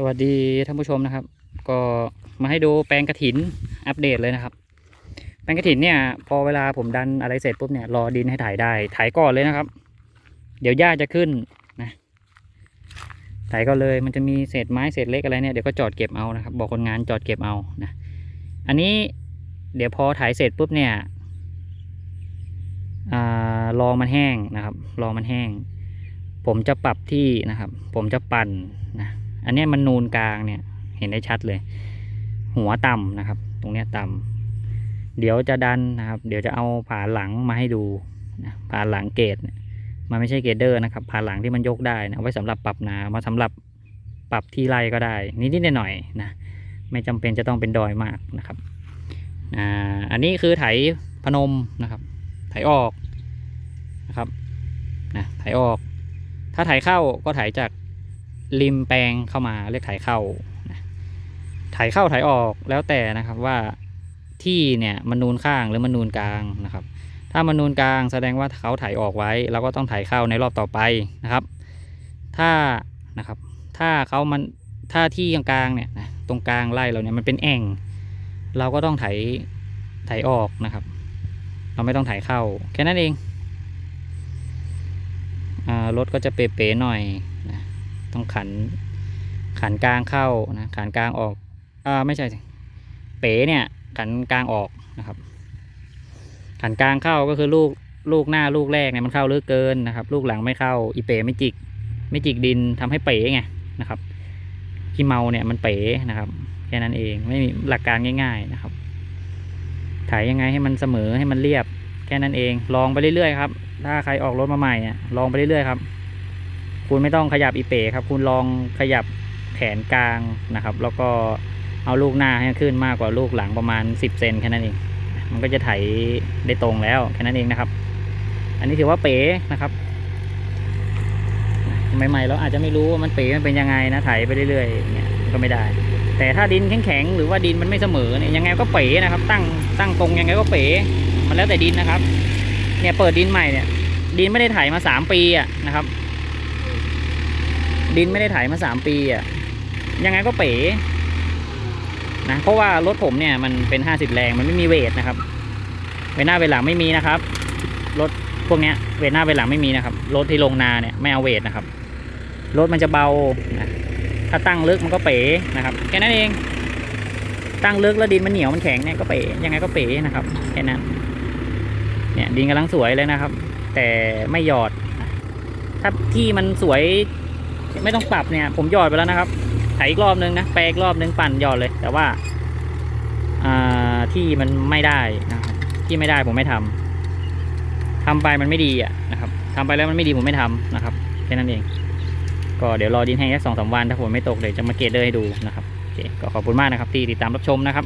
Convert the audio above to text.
สวัสดีท่านผู้ชมนะครับ ก็มาให้ดูแปลงกระถินอัปเดตเลยนะครับ แปลงกระถินเนี่ย พอเวลาผมดันอะไรเสร็จปุ๊บเนี่ยรอดินให้ถ่ายได้ถ่ายก่อนเลยนะครับ เดี๋ยวหญ้าจะขึ้นนะถ่ายก็เลยมันจะมีเศษไม้เศษเล็กอะไรเนี่ยเดี๋ยวก็จอดเก็บเอานะครับ บอกคนงานจอดเก็บเอานะอันนี้เดี๋ยวพอถ่ายเสร็จปุ๊บเนี่ยอ่ารอมันแห้งนะครับรอมันแห้ง ผมจะปรับที่นะครับ ผมจะปั่นนะ อันนี้มันนูนกลางเนี่ยเห็นได้ชัดเลย หัวต่ำนะครับ ตรงเนี้ยต่ำเดี๋ยวจะดันนะครับ เดี๋ยวจะเอาผาหลังมาให้ดูนะผาหลังเกตเนี่ยมันไม่ใช่เกเดอร์นะครับผาหลังที่มันยกได้นะเอาไว้สำหรับปรับนามาสำหรับปรับที่ไร่ก็ได้ นิดๆหน่อยๆนะไม่จำเป็นจะต้องเป็นดอยมากนะครับอ่าอันนี้คือไถพนมนะครับ ไถออกนะครับนะไถออก ถ้าไถเข้าก็ไถจาก ริมแปลงเข้ามาเรียกไถเข้านะไถเข้าไถออกแล้วแต่นะครับว่าที่เนี่ยมันนูนข้างหรือมันนูนกลางนะครับ ถ้ามันนูนกลางแสดงว่าเขาไถออกไว้เราก็ต้องไถเข้าในรอบต่อไปนะครับ ถ้านะครับ ถ้าเขามันถ้าที่กลางเนี่ยนะตรงกลางไร่เราเนี่ยมันเป็นแอ่ง เราก็ต้องไถไถออกนะครับ เราไม่ต้องไถเข้าแค่นั้นเองอ่ารถก็จะเป๋ๆหน่อย ต้องขันขันกลางเข้านะขันกลางออกอ่าไม่ใช่สิเป๋เนี่ยขันกลางออกนะครับ ขันกลางเข้าก็คือลูกลูกหน้าลูกแรกเนี่ยมันเข้าลึกเกินนะครับ ลูกหลังไม่เข้าอีเป๋ไม่จิก ไม่จิกดินทำให้เป๋ไงนะครับขี้เมาเนี่ยมันเป๋นะครับแค่นั้นเองไม่มีหลักการง่าย ๆนะครับ ถ่ายยังไงให้มันเสมอให้มันเรียบ แค่นั้นเอง ลองไปเรื่อยๆครับ ถ้าใครออกรถมาใหม่อะลองไปเรื่อยๆครับ คุณไม่ต้องขยับอีเป๋ครับ คุณลองขยับแขนกลางนะครับ แล้วก็เอาลูกหน้าให้ขึ้นมากกว่าลูกหลังประมาณ 10เซนแค่นั้นเอง มันก็จะไถได้ตรงแล้วแค่นั้นเองนะครับ อันนี้ถือว่าเป๋นะครับใหม่ๆเราอาจจะไม่รู้ว่ามันเป๋มันเป็นยังไงนะไถไปเรื่อยๆเนี่ยก็ไม่ได้ แต่ถ้าดินแข็งๆหรือว่าดินมันไม่เสมอเนี่ยยังไงก็เป๋นะครับ ตั้งตั้งตรงยังไงก็เป๋มันแล้วแต่ดินนะครับ เนี่ยเปิดดินใหม่เนี่ยดินไม่ได้ไถมาสามปีอะนะครับ ดินไม่ได้ไถมาสามปีอะยังไงก็เป๋นะเพราะว่ารถผมเนี่ยมันเป็นห้าสิบแรงมันไม่มีเวทนะครับเวทหน้าเวทหลังไม่มีนะครับรถพวกเนี้ยเวทหน้าเวทหลังไม่มีนะครับรถที่ลงนาเนี่ยไม่เอาเวทนะครับรถมันจะเบานะถ้าตั้งลึกมันก็เป๋นะครับแค่นั้นเอง ตั้งลึกแล้วดินมันเหนียวมันแข็งเนี่ยก็เป๋ยังไงก็เป๋นะครับแค่นั้นเนี่ยดินกำลังสวยเลยนะครับ แต่ไม่หยอด ถ้าที่มันสวย ไม่ต้องปรับเนี่ย ผมหยอดไปแล้วนะครับไถอีกรอบนึงนะแปลอีกรอบนึงปั่นหยอดเลย แต่ว่าอ่าที่มันไม่ได้นะครับที่ไม่ได้ผมไม่ทำทำไปมันไม่ดีอะนะครับทำไปแล้วมันไม่ดีผมไม่ทำนะครับแค่นั้นเอง ก็เดี๋ยวรอดินแห้งแค่สองสามวันถ้าฝนไม่ตกเดี๋ยวจะมาเกตเดอร์ให้ดูนะครับโอเคก็ขอบคุณมากนะครับที่ติดตามรับชมนะครับ